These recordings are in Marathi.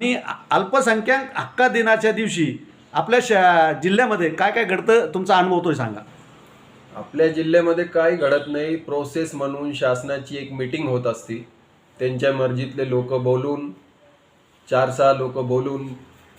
आणि अल्पसंख्याक हक्का दिनाच्या दिवशी आपल्या शा जिल्ह्यामध्ये काय काय घडतं तुमचा अनुभव तो सांगा. आपल्या जिल्ह्यामध्ये काही घडत नाही. प्रोसेस म्हणून शासनाची एक मीटिंग होत असती. त्यांच्या मर्जीतले लोक बोलून चार सहा लोक बोलून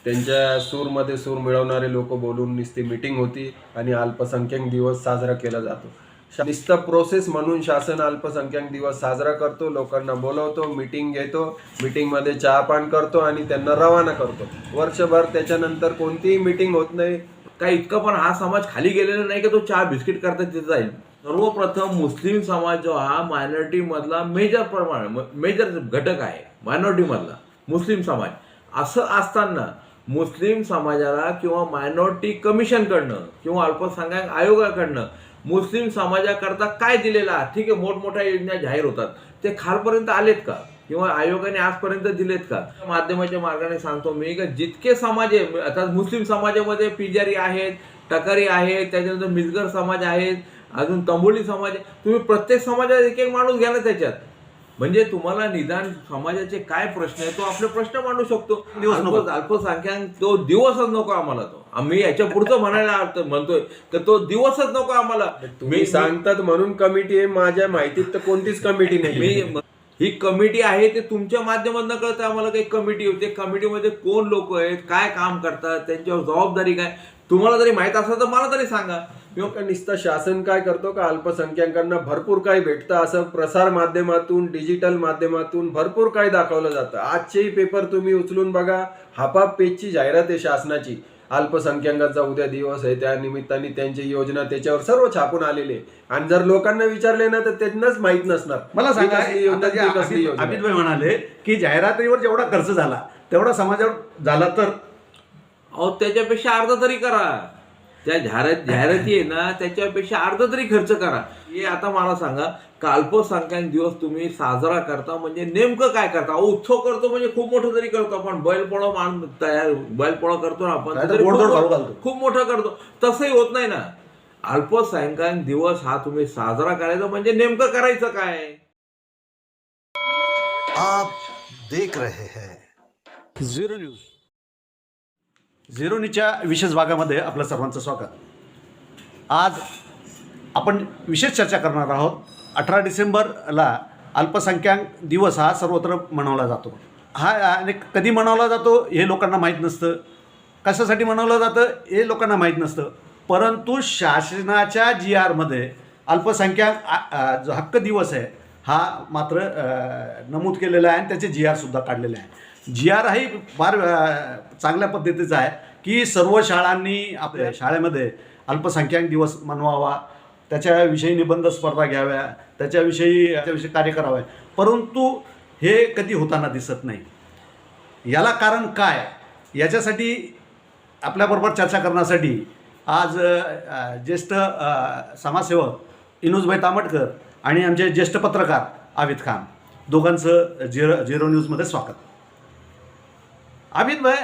त्यांच्या सूरमध्ये सूर मिळवणारे लोक बोलून नुसती मीटिंग होती आणि अल्पसंख्याक दिवस साजरा केला जातो. शा- नुसतं प्रोसेस म्हणून शासन अल्पसंख्याक दिवस साजरा करतो. लोकांना बोलवतो मीटिंग घेतो. मीटिंगमध्ये चहापान करतो आणि त्यांना रवाना करतो. वर्षभर त्याच्यानंतर कोणतीही मीटिंग होत नाही. काय इतकं पण हा समाज खाली गेलेला नाही की तो चहा बिस्किट करता तिथे जाईल. सर्वप्रथम मुस्लिम समाज जो हा मायनॉरिटी मधला मेजर प्रमाण मेजर घटक आहे. मायनॉरिटी मधला मुस्लिम समाज. असं असताना मुस्लिम समाजाला किंवा मायनॉरिटी कमिशनकडनं किंवा अल्पसंख्याक आयोगाकडनं मुस्लिम समाजाकरता काय दिलेला? ठीक आहे मोठमोठ्या योजना जाहीर होतात. ते खालपर्यंत आलेत का? किंवा आयोगाने आजपर्यंत दिलेत का? माध्यमाच्या मार्गाने सांगतो मी का जितके समाज आहे आता मुस्लिम समाजामध्ये पिजारी आहेत टकारी आहेत त्याच्यानंतर मिसगर समाज आहेत अजून तंबोली समाज तुम्ही प्रत्येक समाजात एक एक माणूस घ्या ना त्याच्यात. म्हणजे तुम्हाला निदान समाजाचे काय प्रश्न आहे तो आपले प्रश्न मांडू शकतो. दिवस नको. अल्प- अल्पसंख्याक तो दिवसच नको आम्हाला तो. आम्ही याच्या पुढचं म्हणायला म्हणतोय तर तो दिवसच नको आम्हाला. तुम्ही सांगतात म्हणून कमिटी आहे माझ्या माहितीत तर कोणतीच कमिटी नाही. मी ही कमिटी आहे ते तुमच्या माध्यमातून कळतं आम्हाला काही कमिटी होते कमिटीमध्ये कोण लोक आहेत काय काम करतात त्यांच्यावर जबाबदारी काय? तुम्हाला जरी माहीत असलं तर मला तरी सांगा. किंवा का नुसतं शासन काय करतो का? अल्पसंख्याकांना भरपूर काही भेटतं. असं प्रसार माध्यमातून डिजिटल माध्यमातून भरपूर काही दाखवलं जातं. आजचेही पेपर तुम्ही उचलून बघा. हापाप पेजची जाहिरात आहे शासनाची. अल्पसंख्याकांचा उद्या दिवस आहे. त्या निमित्ताने त्यांची योजना त्याच्यावर सर्व छापून आलेले. आणि जर लोकांना विचारले ना तर त्यांनाच माहीत नसणार. मला सांगा. अमित भाई म्हणाले की जाहिरातीवर जेवढा खर्च झाला तेवढा समाजावर झाला तर? अहो त्याच्यापेक्षा अर्धा तरी करा. त्या जाहिरात जाहिराती आहे ना त्याच्यापेक्षा अर्धा तरी खर्च करा. हे आता मला सांगा का अल्पसंख्याक दिवस तुम्ही साजरा करता म्हणजे नेमकं काय करता? उत्सव करतो म्हणजे खूप मोठं तरी करतो आपण. बैलपोळा मान तयार बैलपोळा करतो ना आपण. खूप मोठं करतो. तसंही होत नाही ना. अल्पसंख्याक दिवस हा तुम्ही साजरा करायचा म्हणजे नेमकं करायचं काय? आप देख रहे हैं। Zero news. झिरोनीच्या विशेष भागामध्ये आपलं सर्वांचं स्वागत. आज आपण विशेष चर्चा करणार आहोत. अठरा डिसेंबरला अल्पसंख्याक दिवस हा सर्वत्र मनवला जातो. हा आणि कधी मनवला जातो हे लोकांना माहीत नसतं. कशासाठी मनवलं जातं हे लोकांना माहीत नसतं. परंतु शासनाच्या जी आरमध्ये अल्पसंख्याक जो हक्क दिवस आहे हा मात्र नमूद केलेला आहे आणि त्याचे जी आरसुद्धा काढलेले आहे. जी आर हाही फार चांगल्या पद्धतीचा आहे की सर्व शाळांनी आपल्या शाळेमध्ये अल्पसंख्याक दिवस मनवावा त्याच्याविषयी निबंध स्पर्धा घ्याव्या त्याच्याविषयी त्याच्याविषयी कार्य करावे. परंतु हे कधी होताना दिसत नाही. याला कारण काय? याच्यासाठी आपल्याबरोबर चर्चा करण्यासाठी आज ज्येष्ठ समाजसेवक इनुजभाई तामटकर आणि आमचे ज्येष्ठ पत्रकार आविद खान. दोघांचं झिरो झिरो न्यूजमध्ये स्वागत. अमित भाई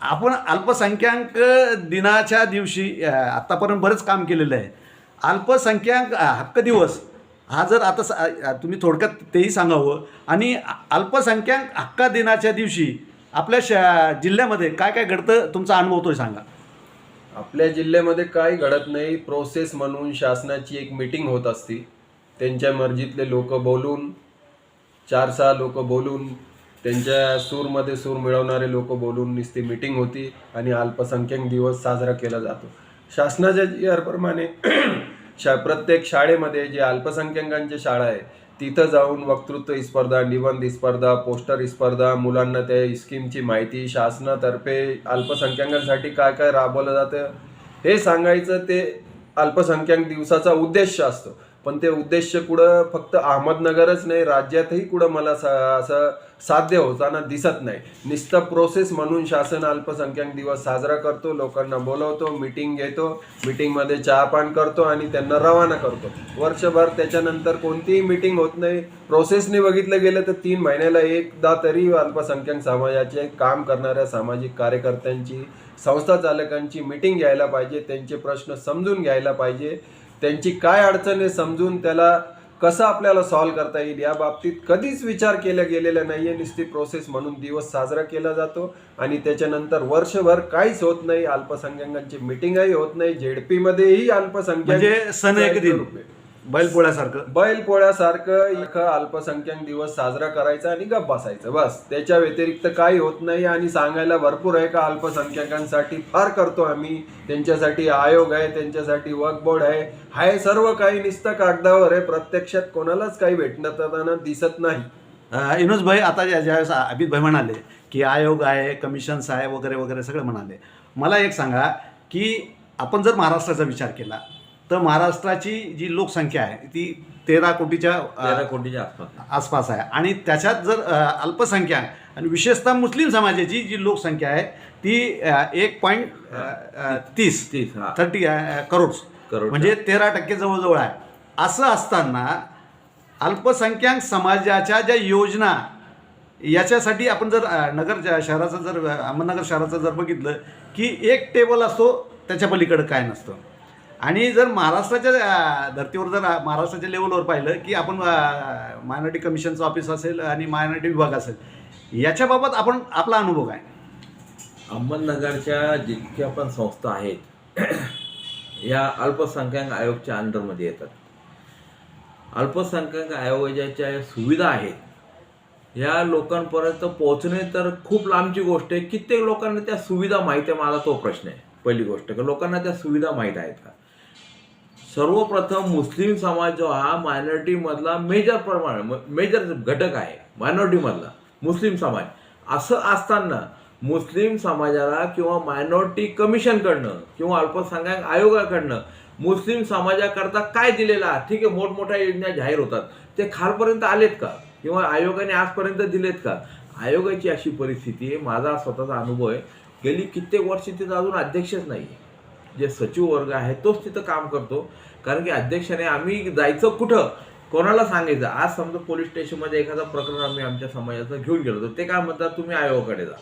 आपण अल्पसंख्याक दिनाच्या दिवशी आत्तापर्यंत बरंच काम केलेलं आहे. अल्पसंख्याक हक्क दिवस हा जर आता स- तुम्ही थोडक्यात तेही सांगावं. आणि अल्पसंख्याक हक्का दिनाच्या दिवशी आपल्या श जिल्ह्यामध्ये काय काय घडतं तुमचा अनुभव तो सांगा. आपल्या जिल्ह्यामध्ये काही घडत नाही. प्रोसेस म्हणून शासनाची एक मीटिंग होत असते. त्यांच्या मर्जीतले लोक बोलून चार सहा लोक बोलून त्यांच्या सूरमध्ये सूर मिळवणारे लोक बोलून नुसती मीटिंग होती आणि अल्पसंख्याक दिवस साजरा केला जातो. शासनाच्या याप्रमाणे शा प्रत्येक शाळेमध्ये जे अल्पसंख्याकांची शाळा आहे तिथं जाऊन वक्तृत्व स्पर्धा निबंध स्पर्धा पोस्टर स्पर्धा मुलांना त्या स्कीमची माहिती शासनातर्फे अल्पसंख्याकांसाठी काय काय राबवलं जातं हे सांगायचं ते अल्पसंख्याक दिवसाचा उद्देश असतो. पण ते उद्देश कुठं फक्त अहमदनगरच नाही राज्यातही कुठं मला असं साध्य होताना दिसत नाही. नुसतं प्रोसेस म्हणून शासन अल्पसंख्याक दिवस साजरा करतो लोकांना बोलवतो मीटिंग घेतो मीटिंगमध्ये चहापान करतो आणि त्यांना रवाना करतो. वर्षभर त्याच्यानंतर कोणतीही मीटिंग होत नाही. प्रोसेसने बघितलं गेलं तर तीन महिन्याला एकदा तरी अल्पसंख्याक समाजाचे काम करणाऱ्या सामाजिक कार्यकर्त्यांची संस्था चालकांची मीटिंग घ्यायला पाहिजे त्यांचे प्रश्न समजून घ्यायला पाहिजे. त्यांची काय अडचण आहे समजून त्याला कसं आपल्याला सॉल्व्ह करता येईल या बाबतीत कधीच विचार केला गेलेला नाहीये नुसती प्रोसेस म्हणून दिवस साजरा केला जातो आणि त्याच्यानंतर वर्षभर काहीच होत नाही. अल्पसंख्याकांची मिटिंगही होत नाही. झेडपी मध्येही अल्पसंख्याक म्हणजे सण एक बैलपोळ्यासारखं. बैल पोळ्यासारखं एक अल्पसंख्याक दिवस साजरा करायचा आणि गप बसायचं बस. त्याच्या व्यतिरिक्त काही होत नाही आणि सांगायला भरपूर आहे का अल्पसंख्याकांसाठी फार करतो आम्ही. त्यांच्यासाठी आयोग आहे त्यांच्यासाठी वर्क बोर्ड आहे. हाय सर्व काही नुसतं कागदावर आहे. प्रत्यक्षात कोणालाच काही भेटणं दिसत नाही. इनोज भाई आता ज्या- ज्यावेळेस अमित भाई म्हणाले की आयोग आहे कमिशन्स आहे वगैरे वगैरे सगळं म्हणाले. मला एक सांगा की आपण जर महाराष्ट्राचा विचार केला तर महाराष्ट्राची जी लोकसंख्या आहे ती तेरा कोटीच्या तेरा कोटीच्या आसपास. आसपास आहे. आणि त्याच्यात जर अ, अल्पसंख्याक आणि विशेषतः मुस्लिम समाजाची जी लोकसंख्या आहे ती एक पॉईंट तीस तीस थर्टी करोड करोड. म्हणजे तेरा टक्के जवळजवळ आहे. असं असताना अल्पसंख्याक समाजाच्या ज्या योजना याच्यासाठी आपण जर नगर शहराचं जर अहमदनगर शहराचं जर बघितलं की एक टेबल असतो त्याच्या पलीकडं काय नसतं. आणि जर महाराष्ट्राच्या धर्तीवर जर महाराष्ट्राच्या लेवलवर पाहिलं की आपण मायनॉरिटी कमिशनचं ऑफिस असेल आणि मायनॉरिटी विभाग असेल याच्याबाबत आपण आपला अनुभव काय? अहमदनगरच्या जितक्या पण संस्था आहेत या अल्पसंख्याक आयोगच्या अंडरमध्ये येतात. अल्पसंख्याक आयोगाच्या सुविधा आहेत या लोकांपर्यंत पोहोचणे तर खूप लांबची गोष्ट आहे. कित्येक लोकांना त्या सुविधा माहीत आहे माझा तो प्रश्न आहे. पहिली गोष्ट की लोकांना त्या सुविधा माहीत आहेत का? सर्वप्रथम मुस्लिम समाज जो हा मायनॉरिटीमधला मेजर प्रमाण मेजर घटक आहे मायनॉरिटीमधला मुस्लिम समाज. असं असताना मुस्लिम समाजाला किंवा मायनॉरिटी कमिशनकडनं किंवा अल्पसंख्याक आयोगाकडनं मुस्लिम समाजाकरता काय दिलेलं ठीक आहे मोठमोठ्या योजना जाहीर होतात. ते खालपर्यंत आलेत का? किंवा आयोगाने आजपर्यंत दिलेत का? आयोगाची अशी परिस्थिती आहे. माझा स्वतःचा अनुभव आहे. गेली कित्येक वर्ष तिथं अजून अध्यक्षच नाही जे सचिव वर्ग आहे तोच तिथं काम करतो. कारण की अध्यक्षाने आम्ही जायचं कुठं कोणाला सांगायचं? आज समजा पोलीस स्टेशनमध्ये एखादं प्रकरण आम्ही आमच्या समाजाचं घेऊन गेलो तर ते काय म्हणतात? तुम्ही आयोगाकडे जा.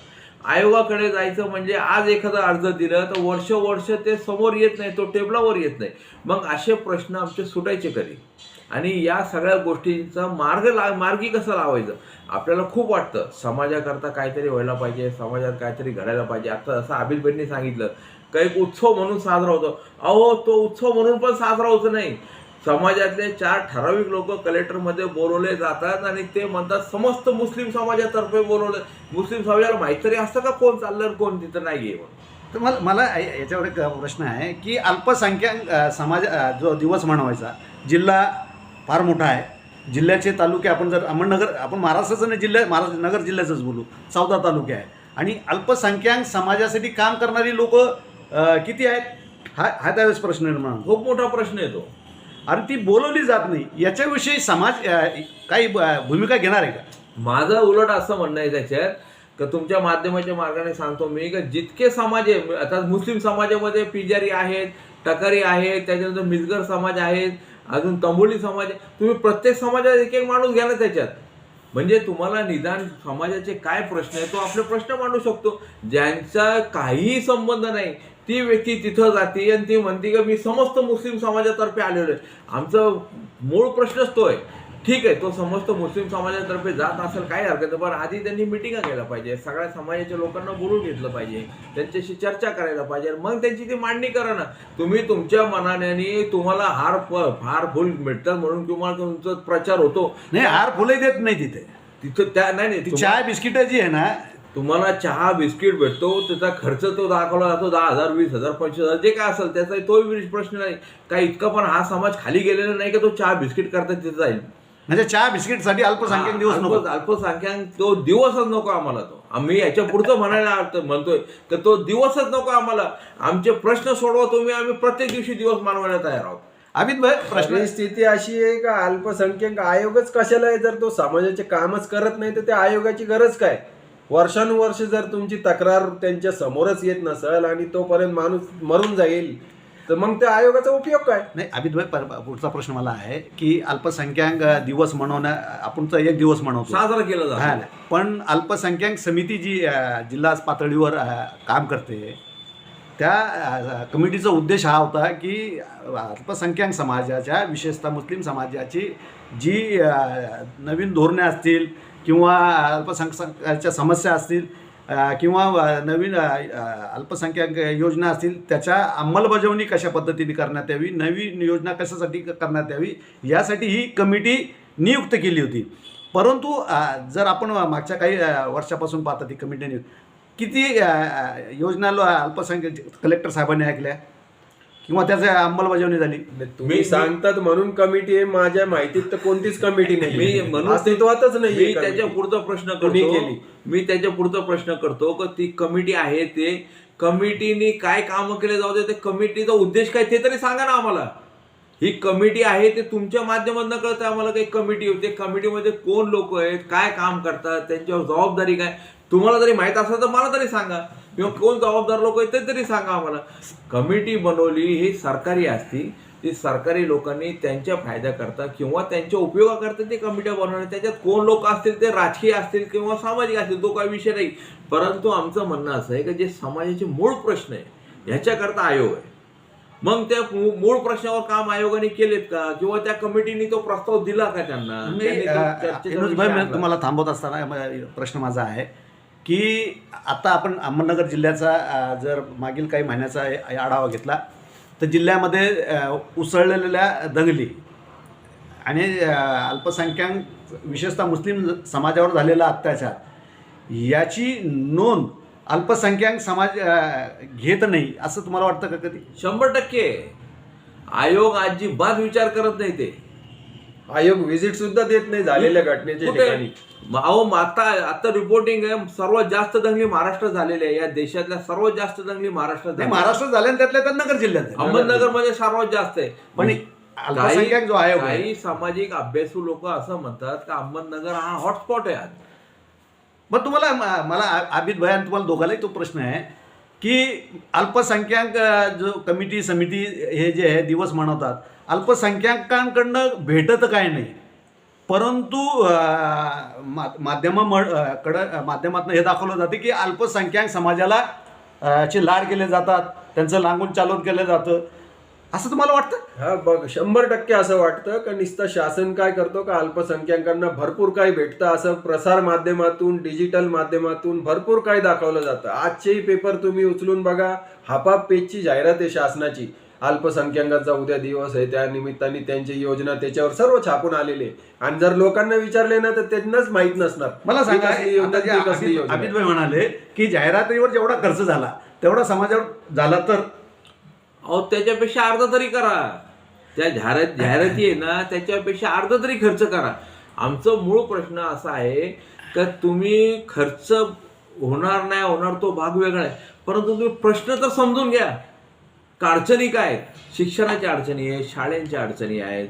आयोगाकडे जायचं म्हणजे आज एखादा अर्ज दिलं तर वर्ष वर्ष ते समोर येत नाही तो टेबलावर येत नाही. मग असे प्रश्न आमचे सुटायचे कधी? आणि या सगळ्या गोष्टींचा मार्ग ला मार्गी कसं लावायचं? आपल्याला खूप वाटतं समाजाकरता काहीतरी व्हायला पाहिजे समाजात काहीतरी घडायला पाहिजे. आता असं आबिलबाईंनी सांगितलं काही एक उत्सव म्हणून साजरा होतो. अहो तो उत्सव म्हणून पण साजरा होत नाही. समाजातले चार ठराविक लोक कलेक्टरमध्ये बोलवले जातात आणि ते म्हणतात समस्त मुस्लिम समाजातर्फे बोलवले मुस्लिम समाजाला माहीत तरी असतं का कोण चाललं कोण तिथं नाही आहे म्हणून? तर मला मला या- याच्यावर एक प्रश्न आहे की अल्पसंख्याक समाज जो दिवस म्हणवायचा जिल्हा फार मोठा आहे. जिल्ह्याचे तालुके आपण जर अहमदनगर आपण महाराष्ट्राचं नाही जिल्ह्या महाराष्ट्र नगर जिल्ह्याचंच बोलू. चौदा तालुके आहे. आणि अल्पसंख्याक समाजासाठी काम करणारी लोक किती आहेत? हा हा त्यावेळेस प्रश्न निर्माण होतो खूप मोठा प्रश्न येतो. आणि ती बोलवली जात नाही. याच्याविषयी समाज अ, काही ब- भूमिका घेणार आहे का? माझं उलट असं म्हणणं आहे त्याच्यात का तुमच्या माध्यमाच्या मार्गाने सांगतो मी का जितके समाज आहे आता मुस्लिम समाजामध्ये पिजारी आहेत टकारी आहेत त्याच्यानंतर मिसगर समाज आहेत अजून तंबोली समाज आहे. तुम्ही प्रत्येक समाजात एक एक माणूस घ्या ना त्याच्यात. म्हणजे तुम्हाला निदान समाजाचे काय प्रश्न आहे तो आपले प्रश्न मांडू शकतो. ज्यांचा काहीही संबंध नाही ती व्यक्ती तिथं जाते आणि ती म्हणते का मी समस्त मुस्लिम समाजातर्फे आलेलो आहे. आमचं मूळ प्रश्नच तो आहे ठीक आहे तो समस्त मुस्लिम समाजातर्फे जात असेल काही हरकत नाही पण आधी त्यांनी मिटिंगा केल्या पाहिजे. सगळ्या समाजाच्या लोकांना बोलून घेतलं पाहिजे. त्यांच्याशी चर्चा करायला पाहिजे. मग त्यांची ती मांडणी करा ना. तुम्ही तुमच्या मनाने तुम्हाला हार फ- हार फुल मिळतात म्हणून तुम्हाला तुमचा प्रचार होतो. नाही हार फुले देत नाही तिथे. तिथं त्या नाही नाही ती चहा बिस्किटं जी आहे ना तुम्हाला चहा बिस्किट भेटतो त्याचा खर्च तो दाखवला जातो दहा हजार वीस हजार पंचवीस हजार जे काय असेल त्याचा तो प्रश्न नाही. काय इतका पण हा समाज खाली गेलेला नाही का तो चहा बिस्किट करता तिथे जाईल. म्हणजे चहा बिस्किटसाठी अल्पसंख्याक दिवस नको. अल्प- अल्पसंख्याक तो दिवसच नको आम्हाला तो. आम्ही याच्या पुढचं म्हणायला अर्थ म्हणतोय तर तो दिवसच नको आम्हाला. आमचे प्रश्न सोडवा तुम्ही आम्ही प्रत्येक दिवशी दिवस मानवायला तयार आहोत. अमित भाई प्रश्न परिस्थिती अशी आहे का अल्पसंख्याक आयोगच कशाला आहे? जर तो समाजाचे कामच करत नाही तर त्या आयोगाची गरज काय? वर्षानुवर्ष जर तुमची तक्रार त्यांच्या समोरच येत नसेल आणि तोपर्यंत माणूस मरून जाईल तर मग त्या आयोगाचा उपयोग काय नाही अमित भाई पर- पुढचा प्रश्न मला आहे की अल्पसंख्याक दिवस मनवण्या आपण तर एक दिवस मनवतो साजरा केला हा जातो. पण अल्पसंख्याक समिती जी जिल्हा पातळीवर काम करते त्या कमिटीचा उद्देश हा होता की अल्पसंख्याक समाजाच्या विशेषतः मुस्लिम समाजाची जी नवीन धोरणे असतील किंवा अल्पसंख्याकाच्या समस्या असतील किंवा नवीन अल्पसंख्याक योजना असतील त्याच्या अंमलबजावणी कशा पद्धतीने करण्यात यावी नवीन योजना कशासाठी करण्यात यावी यासाठी ही कमिटी नियुक्त केली होती. परंतु जर आपण मागच्या काही वर्षापासून पाहता ती कमिटी नियुक्त किती योजना लो- अल्पसंख्याक कलेक्टर साहेबांनी ऐकल्या? किंवा त्याची अंमलबजावणी झाली. तुम्ही मी- सांगतात म्हणून कमिटी आहे माझ्या माहितीत तर कोणतीच कमिटी मी नाही म्हणून अस्तित्वातच मी नाही त्याच्या पुढचा प्रश्न करतो. केली? मी त्याच्या पुढचा प्रश्न करतो की ती कमिटी आहे ते. कमिटीने काय कामं केले जाऊ दे ते कमिटीचा उद्देश काय ते तरी सांगा ना आम्हाला. ही कमिटी आहे ते तुमच्या माध्यमातून कळतं आम्हाला काही कमिटी होते. कमिटीमध्ये कोण लोक आहेत काय काम करतात त्यांच्यावर जबाबदारी काय? तुम्हाला जरी माहीत असेल तर मला तरी सांगा. किंवा कोण जबाबदार लोक आहेत ते तरी सांगा आम्हाला. कमिटी बनवली ही सरकारी असती. ती सरकारी लोकांनी त्यांच्या फायद्याकरता किंवा त्यांच्या उपयोगाकरता ते कमिट्या बनवल्या. त्याच्यात कोण लोक असतील ते राजकीय असतील किंवा सामाजिक असतील तो काही विषय नाही. परंतु आमचं म्हणणं असं आहे की जे समाजाचे मूळ प्रश्न आहे ह्याच्याकरता आयोग आहे. मग त्या मूळ प्रश्नावर काम आयोगाने केलेत का? किंवा त्या कमिटीने तो प्रस्ताव दिला का त्यांना? तुम्हाला थांबवत असताना प्रश्न माझा आहे. की आता आपण अहमदनगर जिल्ह्याचा जर मागील काही महिन्याचा आढावा घेतला तर जिल्ह्यामध्ये उसळलेल्या दंगली आणि अल्पसंख्याक विशेषतः मुस्लिम समाजावर झालेला अत्याचार याची नोंद अल्पसंख्याक समाज घेत नाही असं तुम्हाला वाटतं का कधी? शंभर टक्के. आयोग अजिबात विचार करत नाही ते. आयोग व्हिजिट सुद्धा देत नाही झालेल्या घटनेच्या ठिकाणी. अहो आता आता रिपोर्टिंग आहे सर्वात जास्त दंगली महाराष्ट्रात झालेल्या आहे. या देशातल्या सर्वात जास्त दंगली महाराष्ट्रात. महाराष्ट्रात झाल्या त्यातल्या त्या नगर जिल्ह्यात. अहमदनगरमध्ये सर्वात जास्त आहे. पण अल्पसंख्याक जो आहे. काही सामाजिक अभ्यासू लोक असं म्हणतात की अहमदनगर हा हॉटस्पॉट आहे आज. मग तुम्हाला मला आ- आबिद भया आणि तुम्हाला दोघांनाही तो प्रश्न आहे की अल्पसंख्याक जो कमिटी समिती हे जे आहे दिवस मनवतात अल्पसंख्याकांकडनं भेटत काय नाही? परंतु माध्यमाकडं कडं माध्यमातून हे दाखवलं जाते की अल्पसंख्याक समाजाला चे लाड केले जातात त्यांचं लागून चालवून केलं जातं. असं तुम्हाला वाटतं? हा बघ शंभर टक्के असं वाटतं का नुसतं शासन काय करतो का अल्पसंख्याकांना भरपूर काही भेटतं असं प्रसार माध्यमातून डिजिटल माध्यमातून भरपूर काही दाखवलं जातं. आजचेही पेपर तुम्ही उचलून बघा हापाप पेजची जाहिरात आहे शासनाची. अल्पसंख्याकांचा उद्या दिवस आहे. त्या निमित्ताने त्यांची योजना त्याच्यावर सर्व छापून आलेले. आणि जर लोकांना विचारले ना तर त्यांनाच माहीत नसणार. मला सांगा. अमित भाई म्हणाले की जाहिरातीवर जेवढा खर्च झाला तेवढा समाजावर झाला तर? अहो त्याच्यापेक्षा अर्धा तरी करा. त्या जाहिरात जाहिराती आहे ना त्याच्यापेक्षा अर्धा तरी खर्च करा. आमचं मूळ प्रश्न असा आहे का तुम्ही खर्च होणार नाही होणार तो भाग वेगळा आहे. परंतु तुम्ही प्रश्न तर समजून घ्या. का अडचणी काय? शिक्षणाच्या अडचणी आहेत शाळेंच्या अडचणी आहेत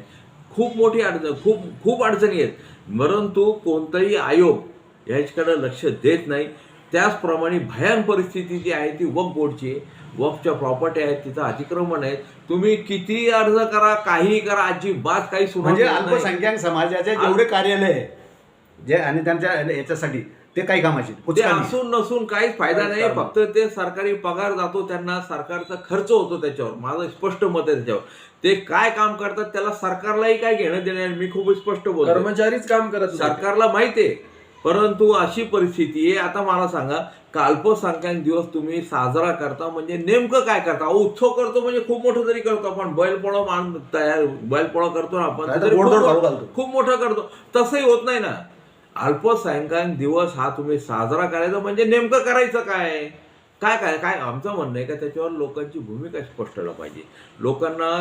खूप मोठी अडचण खूप खूप अडचणी आहेत परंतु कोणताही आयोग याच्याकडे लक्ष देत नाही त्याचप्रमाणे भयान परिस्थिती जी आहे ती वक्फ बोर्डची आहे वक्फच्या प्रॉपर्टी आहेत तिथं अतिक्रमण आहेत तुम्ही किती अर्ज करा काही करा अजिबात काही म्हणजे होत नाही. अल्पसंख्याक समाजाचे जेवढे कार्यालय आहे जे आणि त्यांच्या याच्यासाठी ते काही कामाचे ते. असून नसून काहीच फायदा नाही फक्त ते सरकारी पगार जातो त्यांना सरकारचा खर्च होतो त्याच्यावर माझं स्पष्ट मत आहे त्याच्यावर ते काय काम करतात त्याला सरकारलाही काय घेणं देणं आहे. मी खूप स्पष्ट बोलतो कर्मचारीच काम करत. सरकारला माहिती आहे परंतु अशी परिस्थिती आहे आता मला सांगा का अल्पसंख्याक दिवस तुम्ही साजरा करता म्हणजे नेमकं काय करता अहो, उत्सव करतो म्हणजे खूप मोठं तरी करतो आपण बैलपोळा मान तयार बैलपोळा करतो ना आपण. खूप मोठं करतो तसंही होत नाही ना अल्पसंख्याक दिवस हा तुम्ही साजरा करायचा म्हणजे नेमकं करायचं काय? काय काय? काय आमचं म्हणणं आहे का त्याच्यावर लोकांची भूमिका स्पष्ट व्हायला पाहिजे. लोकांना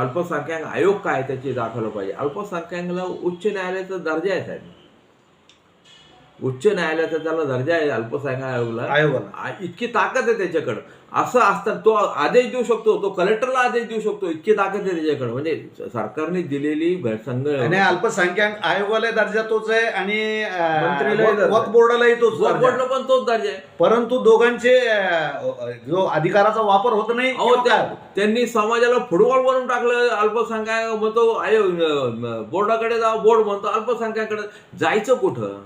अल्पसंख्याक आयोग काय त्याची दाखवलं पाहिजे. अल्पसंख्याकला उच्च न्यायालयाचा दर्जा आहे साहेब. उच्च न्यायालयाचा त्याला दर्जा आहे अल्पसंख्याक आयोगाला. आयोगाला. इतकी ताकद आहे त्याच्याकडं. असं असतं तो आदेश देऊ शकतो तो कलेक्टरला आदेश देऊ शकतो इतकी ताकद आहे त्याच्याकडे म्हणजे सरकारने दिलेली संघ आणि अल्पसंख्याक आयोगाला दर्जा तोच आहे आणि बोर्डालाही तोच. बोर्डला पण तोच दर्जा आहे परंतु दोघांचे जो अधिकाराचा वापर होत नाही? त्यांनी समाजाला फुटबॉल बनवून टाकलं अल्पसंख्याक म्हणतो आयोग बोर्डाकडे जावं बोर्ड म्हणतो अल्पसंख्याकडे जायचं कुठं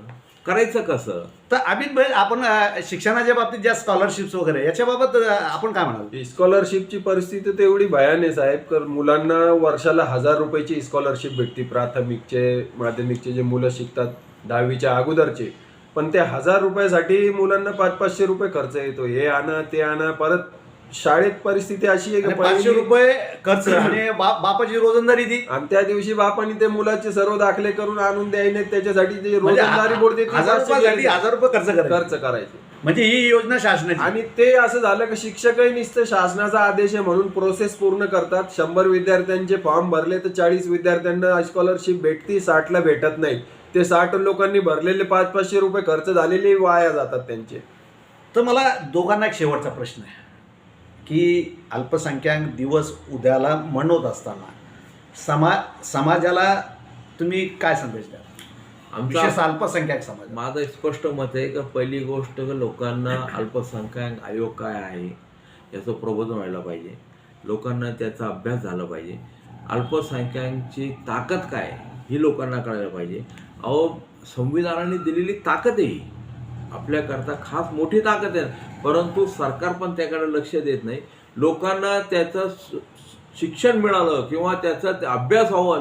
करायचं कसं? तर अमित भाई आपण अ, शिक्षणाच्या बाबतीत ज्या स्कॉलरशिप्स वगैरे याच्याबाबत अ, आपण काय म्हणाल? स्कॉलरशिपची परिस्थिती तर एवढी भयान आहे साहेब तर मुलांना वर्षाला हजार रुपयाची स्कॉलरशिप भेटते प्राथमिकचे माध्यमिकचे जे मुलं शिकतात दहावीच्या अगोदरचे. पण त्या हजार रुपयासाठी मुलांना पाच पाचशे रुपये खर्च येतो. हे आणा ते आणा परत शाळेत परिस्थिती अशी आहे की पाचशे पहिली- रुपये खर्च आणि बा- बापाची रोजंदारी ती. आणि त्या दिवशी बापाने ते मुलाचे सर्व दाखले करून आणून द्यायने त्याच्यासाठी जे म्हणजे रोजंदारी बोर्ड देते हजार रुपयासाठी हजार रुपये खर्च करायचे. खर्च करायचे. म्हणजे ही योजना शासनाची. आणि ते असं झालं की शिक्षकही नुसतं शासनाचा आदेश आहे म्हणून प्रोसेस पूर्ण करतात. शंभर विद्यार्थ्यांचे फॉर्म भरले तर चाळीस विद्यार्थ्यांना स्कॉलरशिप भेटती साठला भेटत नाही. ते साठ लोकांनी भरलेले पाच पाचशे रुपये खर्च झालेले वाया जातात त्यांचे. तर मला दोघांना एक शेवटचा प्रश्न आहे. की अल्पसंख्याक दिवस उद्याला म्हणवत असताना समा समाजाला तुम्ही काय संदेश द्या विशेष आमचा अल्पसंख्याक समाज. माझं स्पष्ट मत आहे का पहिली गोष्ट लोकांना अल्पसंख्याक आयोग काय आहे याचं प्रबोधन व्हायला पाहिजे. लोकांना त्याचा अभ्यास झाला पाहिजे. अल्पसंख्याकांची ताकद काय ही लोकांना कळायला पाहिजे. अहो संविधानाने दिलेली ताकद आहे. आपल्याकरता खास मोठी ताकद आहे. परंतु सरकार पण त्याकडे लक्ष देत नाही. लोकांना त्याचं शिक्षण मिळालं किंवा त्याचा अभ्यास व्हावा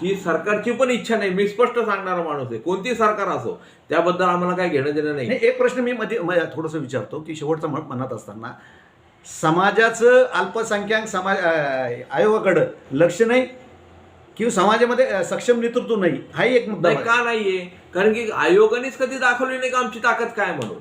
ही सरकारची पण इच्छा नाही. मी स्पष्ट सांगणारा माणूस आहे. कोणती सरकार असो त्याबद्दल आम्हाला काय घेणं देणं नाही. एक प्रश्न मी मध्ये थोडंसं विचारतो की शेवटचं म्हण- म्हणत असताना समाजाचं अल्पसंख्याक समाज आयोगाकडं लक्ष नाही किंवा समाजामध्ये सक्षम नेतृत्व नाही हाही एक मुद्दा नाही आहे. का नाहीये? कारण की आयोगानेच कधी दाखवली नाही का आमची ताकद काय म्हणून?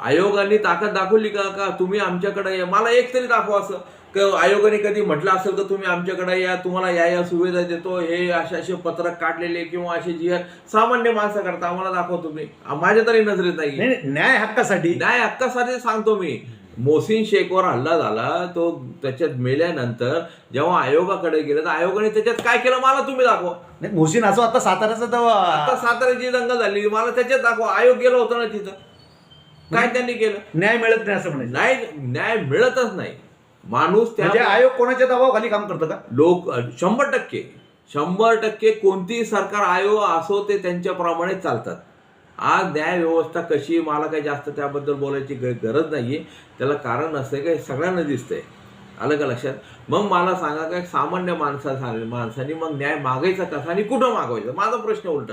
आयोगाने ताकद दाखवली का का तुम्ही आमच्याकडे या? मला एक तरी दाखवा असं. की आयोगाने कधी म्हटलं असेल तर तुम्ही आमच्याकडे या तुम्हाला या या सुविधा देतो हे असे असे पत्रक काढलेले किंवा असे जी सामान्य माणसं करता आम्हाला दाखवा तुम्ही. माझ्या तरी नजरेत नाही. न्याय हक्कासाठी. न्याय हक्कासाठी सांगतो मी. मोहसिन शेखवर हल्ला झाला तो त्याच्यात मेल्यानंतर जेव्हा आयोगाकडे गेलं तर आयोगाने त्याच्यात काय केलं मला तुम्ही दाखवा. नाही मोहसिन असो आता साताऱ्याचा आता साताऱ्याची दंगल झाली मला त्याच्यात दाखवा. आयोग गेला होता ना तिथं. काय त्यांनी केलं? न्याय मिळत नाही असं म्हणायचं. नाही न्याय मिळतच नाही. माणूस म्हणजे त्या आयोग कोणाच्या दबावाखाली काम करतं का? लोक शंभर टक्के. शंभर टक्के कोणतीही सरकार आयोग असो ते त्यांच्याप्रमाणे चालतात. आज न्याय व्यवस्था कशी मला काही जास्त त्याबद्दल बोलायची गरज नाहीये. त्याला कारण असं काय सगळ्यांना दिसतंय. आलं का लक्षात? मग मला सांगा काय सामान्य माणसा माणसाने मग न्याय मागायचा कसा आणि कुठं मागवायचा? माझा प्रश्न उलट.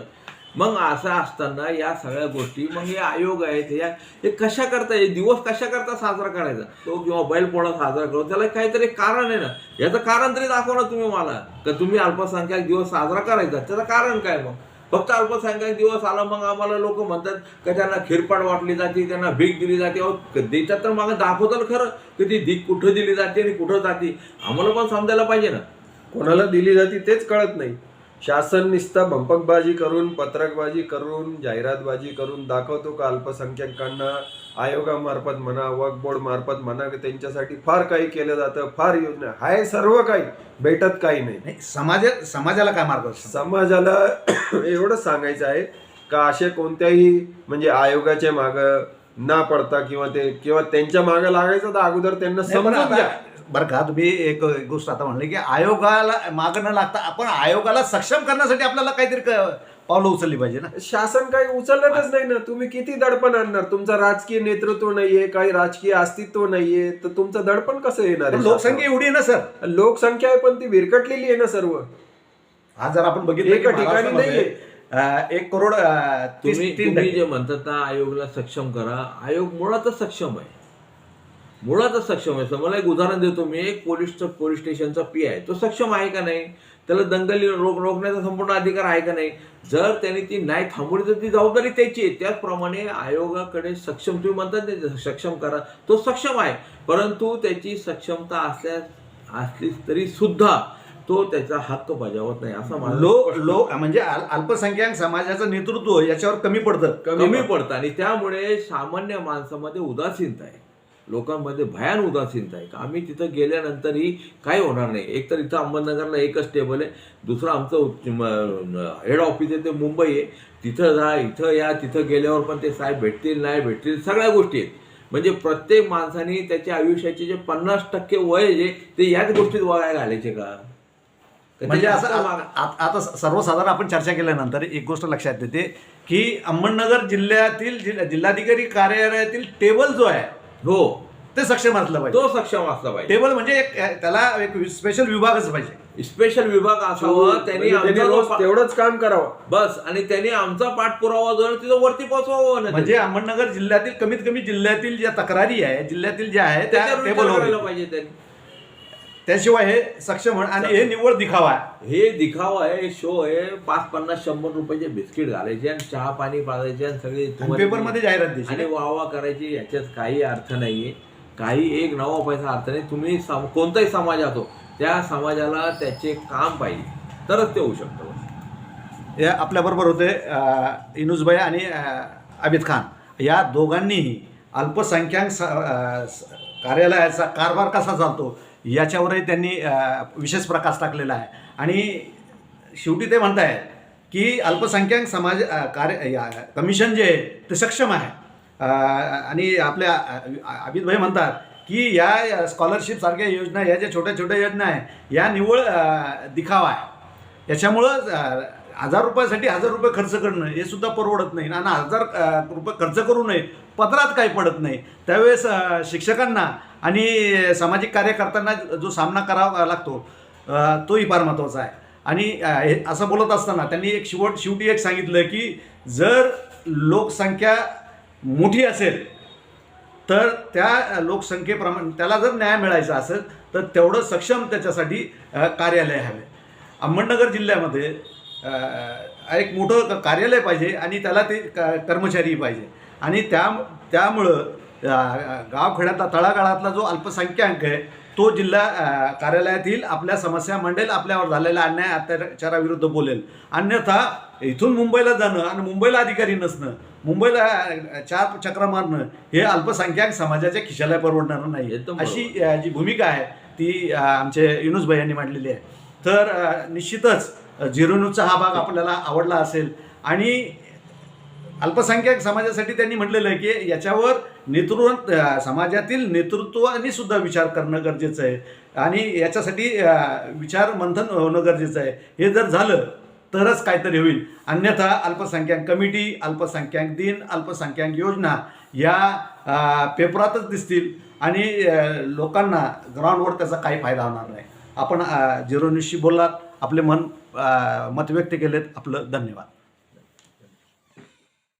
मग असं असताना या सगळ्या गोष्टी मग हे आयोग आहेत या हे कशा करता हे दिवस कशा करता साजरा करायचा? तो किंवा बैलपोळा साजरा करतो. त्याला काहीतरी कारण आहे ना. याचं कारण तरी दाखवा ना तुम्ही मला. का तुम्ही अल्पसंख्याक दिवस साजरा करायचा? त्याचं कारण काय मग? फक्त अल्पसंख्याक दिवस आला मग आम्हाला लोक म्हणतात का त्यांना खिरपाड वाटली जाते त्यांना भीक दिली जाते. अहो क- देतात तर मग दाखवतात खरं. की ती भीक कुठं दिली जाते आणि कुठं जाते? आम्हाला पण समजायला पाहिजे ना. कोणाला दिली जाते तेच कळत नाही. शासन निस्ता भंपकबाजी करून पत्रकबाजी करून जाहिरातबाजी करून दाखवतो का अल्पसंख्याकांना? आयोगामार्फत म्हणा वक्फ बोर्ड मार्फत म्हणा की त्यांच्यासाठी फार काही केलं जातं फार योजना आहे सर्व काही. भेटत काही नाही. नाही समाजा समाजाला काय मार्गदर्शन समाजाला एवढंच सांगायचं आहे का असे कोणत्याही म्हणजे आयोगाच्या माग ना पडता किंवा ते किंवा त्यांच्या मागे लागायचं तर अगोदर त्यांना नाही, पण समजून आता- घ्या. बरं का तुम्ही एक एक गोष्ट आता म्हणले की आयोगाला मागं न लागता आपण आयोगाला सक्षम करण्यासाठी आपल्याला काहीतरी क- पावलं उचलली पाहिजे ना. शासन काही उचलतच नाही ना. तुम्ही किती दडपण आणणार? तुमचं राजकीय नेतृत्व नाहीये काही राजकीय अस्तित्व नाहीये तर तुमचं दडपण कसं येणार पण आहे लोकसंख्या एवढी आहे ना सर. शासनावर? लोकसंख्या आहे पण ती विरकटलेली आहे ना सर्व. आज जर आपण बघितलं एका ठिकाणी महाराष्ट्रामध्ये, अं, एक करोड तीस- तुम्ही तीन तुम्ही टक्के. जे म्हणतात ना आयोगाला सक्षम करा. आयोग मुळातच सक्षम आहे. मुळातच सक्षम आहे. मला एक उदाहरण देतो. मी एक पोलीस पोलीस स्टेशनचा पी आहे तो सक्षम आहे का नाही? त्याला दंगली रोख रोखण्याचा संपूर्ण अधिकार आहे का नाही? जर त्यांनी ती नाही थांबवली तर ती जबाबदारी त्याची आहे. त्याचप्रमाणे आयोगाकडे सक्षम तुम्ही म्हणतात ना सक्षम करा. तो सक्षम आहे. परंतु त्याची सक्षमता असल्या असली तरी सुद्धा तो त्याचा हक्क बजावत नाही असा माझा लो स्पष्ट लो म्हणजे अल- अल्पसंख्याक समाजाचं नेतृत्व याच्यावर कमी पडतं. कमी पडतं. आणि त्यामुळे सामान्य माणसामध्ये उदासीनता आहे. लोकांमध्ये भयान उदासीनता आहे. का आम्ही तिथं गेल्यानंतरही काही होणार नाही. एक तर इथं अहमदनगरला एकच टेबल आहे. दुसरं आमचं हेड ऑफिस आहे ते मुंबई आहे. तिथं जा इथं या तिथं गेल्यावर पण ते साहेब भेटतील नाही भेटतील सगळ्या गोष्टी आहेत. म्हणजे प्रत्येक माणसाने त्याच्या आयुष्याचे जे पन्नास टक्के वय जे ते याच गोष्टीत वया घालायचे का? म्हणजे असं आ- आ- आता सर्वसाधारण आपण चर्चा केल्यानंतर एक गोष्ट लक्षात येते की अहमदनगर जिल्ह्यातील जिल्हा- जिल्हाधिकारी कार्यालयातील टेबल जो आहे हो. ते सक्षम असलं पाहिजे. तो सक्षम असला पाहिजे. टेबल म्हणजे एक त्याला एक स्पेशल विभागच पाहिजे. स्पेशल विभाग असावं त्यांनी म्हणजे त्यांनी आमचा रोज जो पा- तेवढंच काम करावं. बस आणि त्यांनी आमचा पाठपुरावा जो आहे तिथं वरती पोहोचवावं म्हणजे अहमदनगर जिल्ह्यातील कमीत कमी जिल्ह्यातील ज्या तक्रारी आहे जिल्ह्यातील ज्या आहे त्या येतील. पाहिजे त्यांनी. त्याशिवाय हे सक्षम होणं आणि हे निव्वळ दिखावा आहे. हे दिखावा आहे शो आहे. पाच पन्नास शंभर रुपयाचे बिस्किट घालायचे आणि चहा पाणी पाजायचे आणि सगळे आणि पेपरमध्ये जाहिरात द्यायची आणि वा वा करायची याच्यात काही अर्थ नाहीये. काही एक नवा पैसा अर्थ नाही. तुम्ही सम- कोणताही समाज असो त्या समाजाला त्याचे काम पाहिजे. तरच ते होऊ शकतं हे आपल्याबरोबर होते अ, इनुसभाई आणि आबिद खान. या दोघांनीही अल्पसंख्याक कार्यालयाचा कारभार कसा चालतो याच्यावरही त्यांनी विशेष प्रकाश टाकलेला आहे. आणि शेवटी ते म्हणत आहेत की अल्पसंख्याक समाज कार्य या- कमिशन जे आहे ते सक्षम आहे. आणि आपल्या अ, भाई म्हणतात की या स्कॉलरशिप सारख्या योजना या ज्या छोट्या छोट्या योजना आहे या निव्वळ दिखावा आहे. याच्यामुळं हजार रुपयासाठी हजार रुपये खर्च करणं हे सुद्धा परवडत नाही. आणि हजार रुपये खर्च करू नये पत्रात काही पडत नाही. त्यावेळेस शिक्षकांना आणि सामाजिक कार्यकर्त्यांना जो सामना करावा लागतो तोही फार महत्त्वाचा आहे. आणि हे असं बोलत असताना त्यांनी एक शेवट शेवटी एक सांगितलं की जर लोकसंख्या मोठी असेल तर त्या लोकसंख्येप्रमाणे त्याला जर न्याय मिळायचा असेल तर तेवढं सक्षम त्याच्यासाठी कार्यालय हवे. अहमदनगर जिल्ह्यामध्ये एक मोठं कार्यालय पाहिजे आणि त्याला ते क कर्मचारी पाहिजे. आणि त्या त्यामुळं गावखेड्यातला तळागाळातला जो अल्पसंख्याक आहे तो जिल्हा कार्यालयातील आपल्या समस्या मांडेल आपल्यावर झालेल्या अन्याय अत्याचाराविरुद्ध बोलेल. अन्यथा इथून मुंबईला जाणं आणि मुंबईला अधिकारी नसणं मुंबईला चार चक्र मारणं हे अल्पसंख्याक समाजाच्या खिशाला परवडणार नाही. अशी जी भूमिका आहे ती आमचे युनुस भाई यांनी मांडलेली आहे. तर निश्चितच झिरो न्यूजचा हा भाग आपल्याला आवडला असेल. आणि अल्पसंख्याक समाजासाठी त्यांनी म्हटलेलं आहे की याच्यावर नेतृत्व समाजातील नेतृत्वाने सुद्धा विचार करणं गरजेचं आहे. आणि याच्यासाठी विचार मंथन होणं गरजेचं आहे. हे जर झालं तरच काहीतरी होईल. अन्यथा अल्पसंख्याक कमिटी अल्पसंख्याक दिन अल्पसंख्याक योजना या पेपरातच दिसतील. आणि लोकांना ग्राउंडवर त्याचा काही फायदा होणार नाही. आपण झिरो न्यूजशी बोललात. आपले मन मत व्यक्त केलेत. आपलं धन्यवाद.